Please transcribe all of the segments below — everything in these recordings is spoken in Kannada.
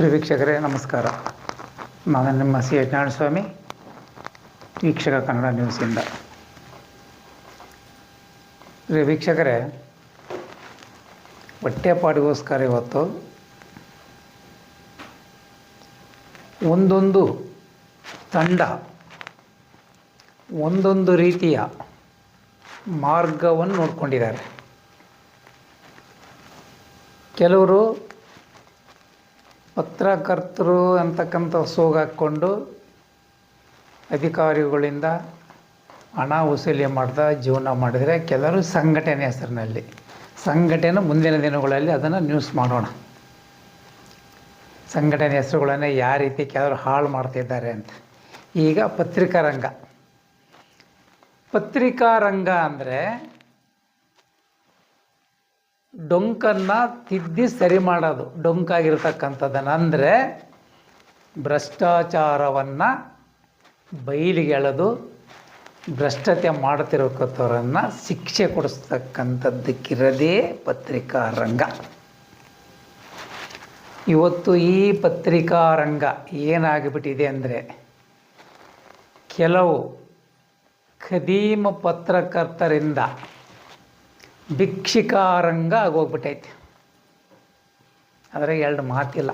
ವೀಕ್ಷಕರೇ, ನಮಸ್ಕಾರ. ನಾನು ನಿಮ್ಮ ಸಿ. ಸ್ವಾಮಿ ವೀಕ್ಷಕ ಕನ್ನಡ ನ್ಯೂಸಿಂದ ಪ್ರಿಯ ವೀಕ್ಷಕರೇ, ಹೊಟ್ಟೆಪಾಡಿಗೋಸ್ಕರ ಇವತ್ತು ಒಂದೊಂದು ತಂಡ, ಒಂದೊಂದು ರೀತಿಯ ಮಾರ್ಗವನ್ನು ನೋಡ್ಕೊಂಡಿದ್ದಾರೆ. ಕೆಲವರು ಪತ್ರಕರ್ತರು ಅಂತಕ್ಕಂಥ ಸೋಗಾಕ್ಕೊಂಡು ಅಧಿಕಾರಿಗಳಿಂದ ಹಣ ವಸೂಲಿ ಮಾಡ್ತಾ ಜೀವನ ಮಾಡಿದರೆ ಕೆಲವರು ಸಂಘಟನೆ ಹೆಸರಿನಲ್ಲಿ, ಸಂಘಟನೆ ಮುಂದಿನ ದಿನಗಳಲ್ಲಿ ಅದನ್ನು ನ್ಯೂಸ್ ಮಾಡೋಣ. ಸಂಘಟನೆ ಹೆಸರುಗಳನ್ನು ಯಾವ ರೀತಿ ಕೆಲವರು ಹಾಳು ಮಾಡ್ತಿದ್ದಾರೆ ಅಂತ. ಈಗ ಪತ್ರಿಕಾ ರಂಗ. ಪತ್ರಿಕಾ ರಂಗ ಅಂದರೆ ಡೊಂಕನ್ನು ತಿದ್ದಿ ಸರಿ ಮಾಡೋದು, ಡೊಂಕಾಗಿರ್ತಕ್ಕಂಥದ್ದನ್ನು. ಅಂದರೆ ಭ್ರಷ್ಟಾಚಾರವನ್ನು ಬಯಲಿಗೆಳೆದು ಭ್ರಷ್ಟತೆ ಮಾಡ್ತಿರೋಕತ್ತವರನ್ನು ಶಿಕ್ಷೆ ಕೊಡಿಸ್ತಕ್ಕಂಥದ್ದಕ್ಕಿರದೇ ಪತ್ರಿಕಾ ರಂಗ. ಇವತ್ತು ಈ ಪತ್ರಿಕಾ ರಂಗ ಏನಾಗಿಬಿಟ್ಟಿದೆ ಅಂದರೆ ಕೆಲವು ಖದೀಮ ಪತ್ರಕರ್ತರಿಂದ ಭಿಕ್ಷಿಕಾರಂಗ ಆಗೋಗ್ಬಿಟ್ಟೈತೆ. ಆದರೆ ಎರಡು ಮಾತಿಲ್ಲ.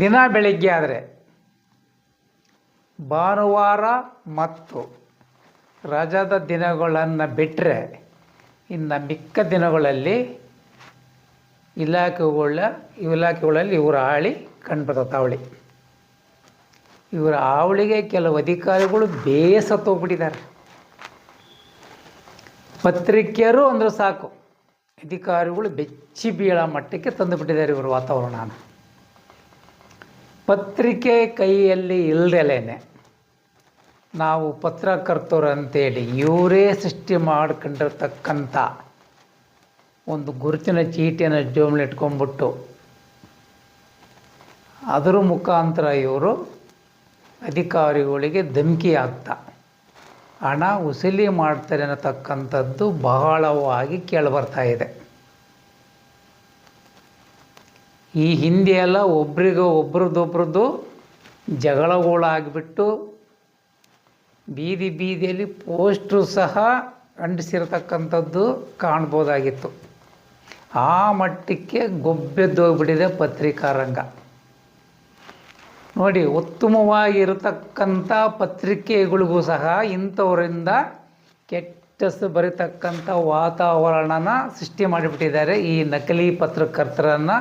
ದಿನ ಬೆಳಿಗ್ಗೆ ಆದರೆ ಭಾನುವಾರ ಮತ್ತು ರಜದ ದಿನಗಳನ್ನು ಬಿಟ್ಟರೆ ಇನ್ನು ಮಿಕ್ಕ ದಿನಗಳಲ್ಲಿ ಇಲಾಖೆಗಳ ಇಲಾಖೆಗಳಲ್ಲಿ ಇವರ ಆಳಿ ಕಂಡುಬರ್ತದೆ ಅವಳಿ. ಇವರ ಆವಳಿಗೆ ಕೆಲವು ಅಧಿಕಾರಿಗಳು ಬೇಸತ್ತೋಗ್ಬಿಟ್ಟಿದ್ದಾರೆ. ಪತ್ರಿಕೆಯರು ಅಂದ್ರೆ ಸಾಕು. ಅಧಿಕಾರಿಗಳು ಬೆಚ್ಚಿ ಬೀಳೋ ಮಟ್ಟಕ್ಕೆ ತಂದುಬಿಟ್ಟಿದ್ದಾರೆ ಇವರು ವಾತಾವರಣನ ಪತ್ರಿಕೆ ಕೈಯಲ್ಲಿ ಇಲ್ದಲೇನೆ ನಾವು ಪತ್ರಕರ್ತರು ಅಂತೇಳಿ ಇವರೇ ಸೃಷ್ಟಿ ಮಾಡ್ಕೊಂಡಿರ್ತಕ್ಕಂಥ ಒಂದು ಗುರುತಿನ ಚೀಟಿಯನ್ನು ಜೋಮ್ಲಿ ಇಟ್ಕೊಂಡ್ಬಿಟ್ಟು ಅದರ ಮುಖಾಂತರ ಇವರು ಅಧಿಕಾರಿಗಳಿಗೆ ಧಮಕಿ ಆಗ್ತಾ ಹಣ ವಸೂಲಿ ಮಾಡ್ತಾರೆ ಅನ್ನತಕ್ಕಂಥದ್ದು ಬಹಳವಾಗಿ ಕೇಳಿಬರ್ತಾ ಇದೆ. ಈ ಹಿಂದೆ ಎಲ್ಲ ಒಬ್ರಿಗೆ ಒಬ್ರದ್ದೊಬ್ರದ್ದು ಜಗಳಗಳಾಗಿಬಿಟ್ಟು ಬೀದಿ ಬೀದಿಯಲ್ಲಿ ಪೋಸ್ಟ್ರು ಸಹ ಅಂಟಿಸಿರ್ತಕ್ಕಂಥದ್ದು ಕಾಣ್ಬೋದಾಗಿತ್ತು. ಆ ಮಟ್ಟಕ್ಕೆ ಗೊಬ್ಬೆದ್ದೋಗ್ಬಿಟ್ಟಿದೆ ಪತ್ರಿಕಾ ರಂಗ ನೋಡಿ, ಉತ್ತಮವಾಗಿರತಕ್ಕಂಥ ಪತ್ರಿಕೆಗಳಿಗೂ ಸಹ ಇಂಥವರಿಂದ ಕೆಟ್ಟಸ್ ಬರೀತಕ್ಕಂಥ ವಾತಾವರಣನ ಸೃಷ್ಟಿ ಮಾಡಿಬಿಟ್ಟಿದ್ದಾರೆ ಈ ನಕಲಿ ಪತ್ರಕರ್ತರನ್ನು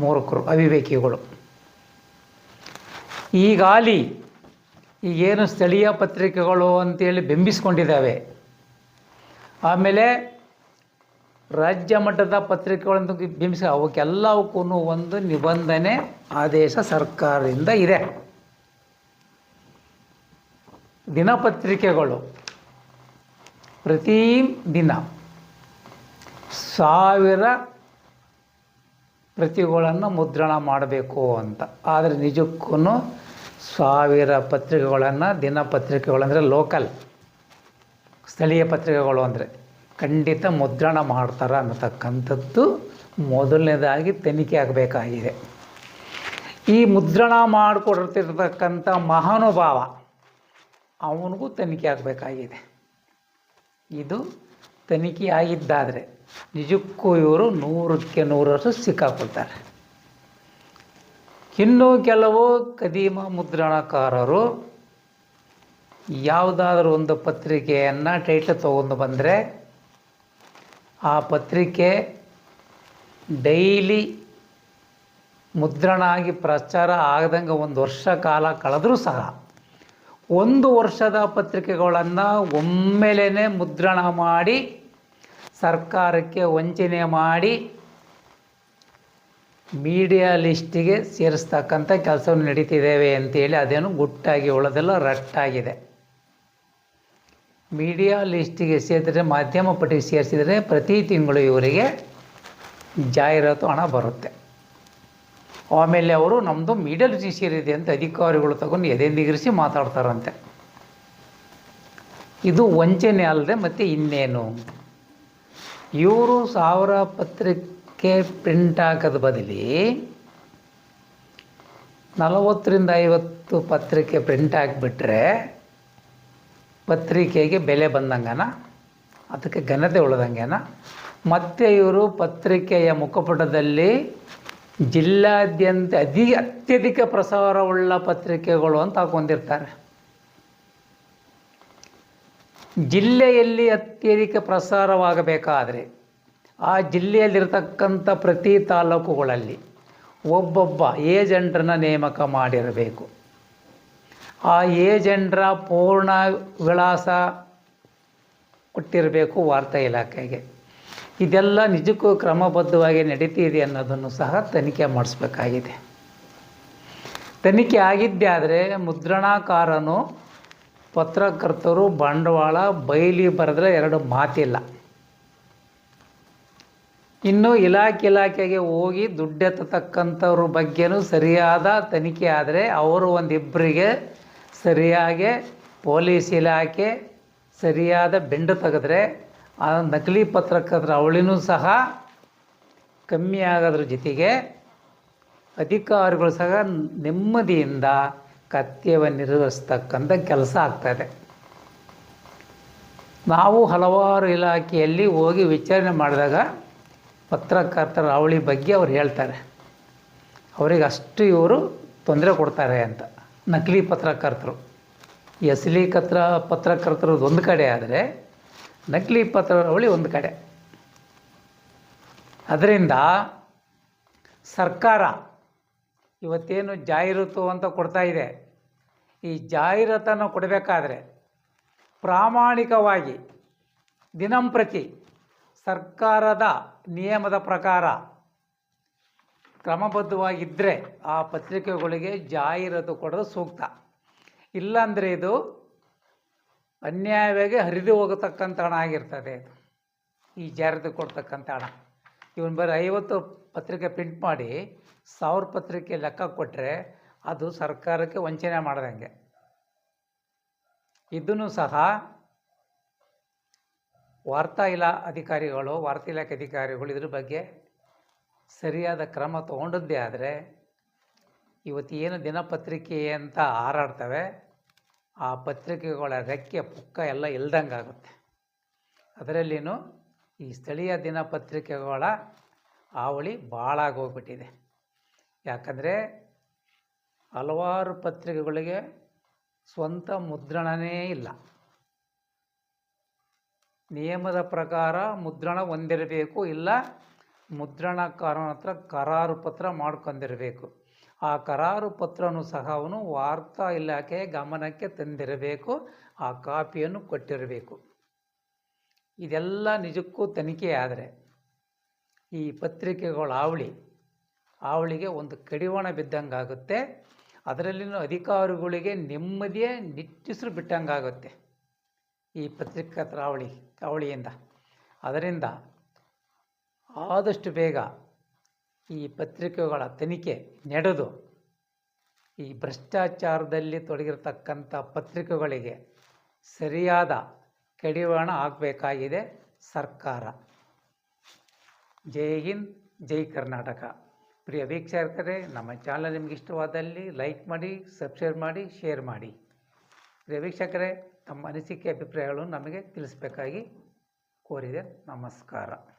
ಮೂರ್ಖರು, ಅವಿವೇಕಿಗಳು. ಈಗಾಲಿ ಈಗೇನು ಸ್ಥಳೀಯ ಪತ್ರಿಕೆಗಳು ಅಂತೇಳಿ ಬಿಂಬಿಸ್ಕೊಂಡಿದ್ದಾವೆ. ಆಮೇಲೆ ರಾಜ್ಯ ಮಟ್ಟದ ಪತ್ರಿಕೆಗಳನ್ನು ಬಿಂಬಿಸಿ ಅವಕ್ಕೆಲ್ಲವಕ್ಕೂ ಒಂದು ನಿಬಂಧನೆ ಆದೇಶ ಸರ್ಕಾರದಿಂದ ಇದೆ. ದಿನಪತ್ರಿಕೆಗಳು ಪ್ರತಿ ದಿನ ಸಾವಿರ ಪ್ರತಿಗಳನ್ನು ಮುದ್ರಣ ಮಾಡಬೇಕು ಅಂತ. ಆದರೆ ನಿಜಕ್ಕೂ ಸಾವಿರ ಪತ್ರಿಕೆಗಳನ್ನು ದಿನಪತ್ರಿಕೆಗಳಂದರೆ ಲೋಕಲ್ ಸ್ಥಳೀಯ ಪತ್ರಿಕೆಗಳು ಅಂದರೆ ಖಂಡಿತ ಮುದ್ರಣ ಮಾಡ್ತಾರೆ ಅನ್ನತಕ್ಕಂಥದ್ದು ಮೊದಲನೇದಾಗಿ ತನಿಖೆ ಆಗಬೇಕಾಗಿದೆ. ಈ ಮುದ್ರಣ ಮಾಡಿಕೊಡ್ತಿರ್ತಕ್ಕಂಥ ಮಹಾನುಭಾವ ಅವನಿಗೂ ತನಿಖೆ ಆಗಬೇಕಾಗಿದೆ. ಇದು ತನಿಖೆ ಆಗಿದ್ದಾದರೆ ನಿಜಕ್ಕೂ ಇವರು ನೂರಕ್ಕೆ ನೂರಷ್ಟು ಸಿಕ್ಕಾಕೊಳ್ತಾರೆ. ಇನ್ನು ಕೆಲವು ಕದೀಮ ಮುದ್ರಣಕಾರರು ಯಾವುದಾದ್ರೂ ಒಂದು ಪತ್ರಿಕೆಯನ್ನು ಟೈಟ್ಲ್ ತೊಗೊಂಡು ಬಂದರೆ ಪತ್ರಿಕೆ ಡೈಲಿ ಮುದ್ರಣ ಆಗಿ ಪ್ರಚಾರ ಆಗದಂಗೆ ಒಂದು ವರ್ಷ ಕಾಲ ಕಳೆದರೂ ಸಹ ಒಂದು ವರ್ಷದ ಪತ್ರಿಕೆಗಳನ್ನು ಒಮ್ಮೆಲೇ ಮುದ್ರಣ ಮಾಡಿ ಸರ್ಕಾರಕ್ಕೆ ವಂಚನೆ ಮಾಡಿ ಮೀಡಿಯಾ ಲಿಸ್ಟಿಗೆ ಸೇರಿಸ್ತಕ್ಕಂಥ ಕೆಲಸವನ್ನು ನಡೀತಿದ್ದೇವೆ ಅಂತೇಳಿ ಅದೇನು ಗುಟ್ಟಾಗಿ ಉಳೋದೆಲ್ಲ ರಟ್ಟಾಗಿದೆ. ಮೀಡಿಯಾ ಲಿಸ್ಟಿಗೆ ಸೇರಿದರೆ, ಮಾಧ್ಯಮ ಪಟ್ಟಿಗೆ ಸೇರಿಸಿದರೆ ಪ್ರತಿ ತಿಂಗಳು ಇವರಿಗೆ ಜಾಹೀರಾತು ಹಣ ಬರುತ್ತೆ. ಆಮೇಲೆ ಅವರು ನಮ್ಮದು ಮೀಡಿಯಾ ಲಿಸ್ಟಿಗೆ ಸೇರಿದೆ ಅಂತ ಅಧಿಕಾರಿಗಳು ತಗೊಂಡು ಎದೆ ನಿಗರಿಸಿ ಮಾತಾಡ್ತಾರಂತೆ. ಇದು ವಂಚನೆ ಅಲ್ಲದೆ ಮತ್ತು ಇನ್ನೇನು? ಇವರು ಸಾವಿರ ಪತ್ರಿಕೆ ಪ್ರಿಂಟ್ ಹಾಕೋದ ಬದಲಿ ನಲವತ್ತರಿಂದ ಐವತ್ತು ಪತ್ರಿಕೆ ಪ್ರಿಂಟ್ ಹಾಕಿಬಿಟ್ರೆ ಪತ್ರಿಕೆಗೆ ಬೆಲೆ ಬಂದಂಗನ, ಅದಕ್ಕೆ ಘನತೆ ಉಳಿದಂಗೆನ, ಮತ್ತೆ ಇವರು ಪತ್ರಿಕೆಯ ಮುಖಪುಟದಲ್ಲಿ ಜಿಲ್ಲಾದ್ಯಂತ ಅತಿ ಅತ್ಯಧಿಕ ಪ್ರಸಾರವುಳ್ಳ ಪತ್ರಿಕೆಗಳು ಅಂತ ಹಾಕೊಂಡಿರ್ತಾರೆ. ಜಿಲ್ಲೆಯಲ್ಲಿ ಅತ್ಯಧಿಕ ಪ್ರಸಾರವಾಗಬೇಕಾದರೆ ಆ ಜಿಲ್ಲೆಯಲ್ಲಿರ್ತಕ್ಕಂಥ ಪ್ರತಿ ತಾಲೂಕುಗಳಲ್ಲಿ ಒಬ್ಬೊಬ್ಬ ಏಜೆಂಟರನ್ನ ನೇಮಕ ಮಾಡಿರಬೇಕು. ಆ ಏಜೆಂಟ್ರ ಪೂರ್ಣ ವಿಳಾಸ ಕೊಟ್ಟಿರಬೇಕು ವಾರ್ತಾ ಇಲಾಖೆಗೆ. ಇದೆಲ್ಲ ನಿಜಕ್ಕೂ ಕ್ರಮಬದ್ಧವಾಗಿ ನಡೀತಿದೆ ಅನ್ನೋದನ್ನು ಸಹ ತನಿಖೆ ಮಾಡಿಸ್ಬೇಕಾಗಿದೆ. ತನಿಖೆ ಆಗಿದ್ದೇ ಆದರೆ ಮುದ್ರಣಾಕಾರನು ಪತ್ರಕರ್ತರು ಬಂಡವಾಳ ಬೈಲಿ ಬರೆದ್ರೆ ಎರಡು ಮಾತಿಲ್ಲ. ಇನ್ನು ಇಲಾಖೆ ಇಲಾಖೆಗೆ ಹೋಗಿ ದುಡ್ಡೆತ್ತತಕ್ಕಂಥವ್ರ ಬಗ್ಗೆನೂ ಸರಿಯಾದ ತನಿಖೆ ಆದರೆ ಅವರು ಒಂದಿಬ್ಬರಿಗೆ ಸರಿಯಾಗಿ ಪೊಲೀಸ್ ಇಲಾಖೆ ಸರಿಯಾದ ಬೆಂಡು ತೆಗೆದ್ರೆ, ಆ ನಕಲಿ ಪತ್ರಕರ್ತರ ಅವಳಿನೂ ಸಹ ಕಮ್ಮಿ ಆಗೋದ್ರ ಜೊತೆಗೆ ಅಧಿಕಾರಿಗಳು ಸಹ ನೆಮ್ಮದಿಯಿಂದ ಕರ್ತವ್ಯ ನಿರ್ವಹಿಸ್ತಕ್ಕಂಥ ಕೆಲಸ ಆಗ್ತಾಯಿದೆ ನಾವು ಹಲವಾರು ಇಲಾಖೆಯಲ್ಲಿ ಹೋಗಿ ವಿಚಾರಣೆ ಮಾಡಿದಾಗ ಪತ್ರಕರ್ತರ ಅವಳಿ ಬಗ್ಗೆ ಅವ್ರು ಹೇಳ್ತಾರೆ. ಅವರಿಗೆ ಅಷ್ಟು ಇವರು ತೊಂದರೆ ಕೊಡ್ತಾರೆ ಅಂತ. ನಕಲಿ ಪತ್ರಕರ್ತರು. ಈ ಅಸಲಿ ಕತ್ರ, ಪತ್ರಕರ್ತರು ಒಂದು ಕಡೆ ಆದರೆ ನಕಲಿ ಪತ್ರ ಅವಳಿ ಒಂದು ಕಡೆ. ಅದರಿಂದ ಸರ್ಕಾರ ಇವತ್ತೇನು ಜಾಹೀರಾತು ಅಂತ ಕೊಡ್ತಾ ಇದೆ. ಈ ಜಾಹೀರಾತನ್ನು ಕೊಡಬೇಕಾದ್ರೆ ಪ್ರಾಮಾಣಿಕವಾಗಿ ದಿನಂಪ್ರತಿ ಸರ್ಕಾರದ ನಿಯಮದ ಪ್ರಕಾರ ಕ್ರಮಬದ್ಧವಾಗಿದ್ದರೆ ಆ ಪತ್ರಿಕೆಗಳಿಗೆ ಜಾಹೀರಾತು ಕೊಡೋದು ಸೂಕ್ತ. ಇಲ್ಲಾಂದರೆ ಇದು ಅನ್ಯಾಯವಾಗಿ ಹರಿದು ಹೋಗತಕ್ಕಂಥ ಹಣ ಆಗಿರ್ತದೆ ಇದು. ಈ ಜಾಹೀರಾತು ಕೊಡ್ತಕ್ಕಂಥ ಹಣ. ಇವನು ಬರೀ ಐವತ್ತು ಪತ್ರಿಕೆ ಪ್ರಿಂಟ್ ಮಾಡಿ ಸಾವಿರ ಪತ್ರಿಕೆ ಲೆಕ್ಕ ಕೊಟ್ಟರೆ ಅದು ಸರ್ಕಾರಕ್ಕೆ ವಂಚನೆ ಮಾಡಿದಂಗೆ. ಇದನ್ನು ಸಹ ವಾರ್ತಾ ಇಲಾ ಅಧಿಕಾರಿಗಳು, ವಾರ್ತಾ ಇಲಾಖೆ ಅಧಿಕಾರಿಗಳು ಇದ್ರ ಬಗ್ಗೆ ಸರಿಯಾದ ಕ್ರಮ ತಗೊಂಡದ್ದೇ ಆದರೆ ಇವತ್ತು ಏನು ದಿನಪತ್ರಿಕೆ ಅಂತ ಹಾರಾಡ್ತವೆ, ಆ ಪತ್ರಿಕೆಗಳ ರೆಕ್ಕೆ ಪುಕ್ಕ ಎಲ್ಲ ಇಲ್ದಂಗೆ ಆಗುತ್ತೆ. ಅದರಲ್ಲಿಯೂ ಈ ಸ್ಥಳೀಯ ದಿನಪತ್ರಿಕೆಗಳ ಹಾವಳಿ ಭಾಳ ಆಗೋಗ್ಬಿಟ್ಟಿದೆ. ಯಾಕಂದರೆ ಹಲವಾರು ಪತ್ರಿಕೆಗಳಿಗೆ ಸ್ವಂತ ಮುದ್ರಣನೇ ಇಲ್ಲ. ನಿಯಮದ ಪ್ರಕಾರ ಮುದ್ರಣ ಹೊಂದಿರಬೇಕು, ಇಲ್ಲ ಮುದ್ರಣಕಾರನ ಹತ್ರ ಕರಾರು ಪತ್ರ ಮಾಡ್ಕೊಂಡಿರಬೇಕು. ಆ ಕರಾರು ಪತ್ರನೂ ಸಹ ಅವನು ವಾರ್ತಾ ಇಲಾಖೆಯ ಗಮನಕ್ಕೆ ತಂದಿರಬೇಕು, ಆ ಕಾಪಿಯನ್ನು ಕೊಟ್ಟಿರಬೇಕು. ಇದೆಲ್ಲ ನಿಜಕ್ಕೂ ತನಿಖೆ ಆದರೆ ಈ ಪತ್ರಿಕೆಗಳ ಹಾವಳಿ, ಹಾವಳಿಗೆ ಒಂದು ಕಡಿವಾಣ ಬಿದ್ದಂಗಾಗುತ್ತೆ. ಅದರಲ್ಲಿನ ಅಧಿಕಾರಿಗಳಿಗೆ ನೆಮ್ಮದಿಯೇ ನಿಟ್ಟಿಸರು ಬಿಟ್ಟಂಗಾಗುತ್ತೆ ಈ ಪತ್ರಿಕಾ ಅವಳಿ ಹಾವಳಿಯಿಂದ. ಅದರಿಂದ ಆದಷ್ಟು ಬೇಗ ಈ ಪತ್ರಿಕೆಗಳ ತನಿಖೆ ನಡೆದು ಈ ಭ್ರಷ್ಟಾಚಾರದಲ್ಲಿ ತೊಡಗಿರ್ತಕ್ಕಂಥ ಪತ್ರಿಕೆಗಳಿಗೆ ಸರಿಯಾದ ಕಡಿವಾಣ ಹಾಕಬೇಕಾಗಿದೆ ಸರ್ಕಾರ. ಜೈ ಹಿಂದ್, ಜೈ ಕರ್ನಾಟಕ. ಪ್ರಿಯ ವೀಕ್ಷಕರೇ, ನಮ್ಮ ಚಾನಲ್ ನಿಮ್ಗೆ ಇಷ್ಟವಾದಲ್ಲಿ ಲೈಕ್ ಮಾಡಿ, ಸಬ್ಸ್ಕ್ರೈಬ್ ಮಾಡಿ, ಶೇರ್ ಮಾಡಿ. ಪ್ರಿಯ ವೀಕ್ಷಕರೇ, ತಮ್ಮ ಅನಿಸಿಕೆ, ಅಭಿಪ್ರಾಯಗಳನ್ನು ನಮಗೆ ತಿಳಿಸಬೇಕಾಗಿ ಕೋರಿದೆ ನಮಸ್ಕಾರ.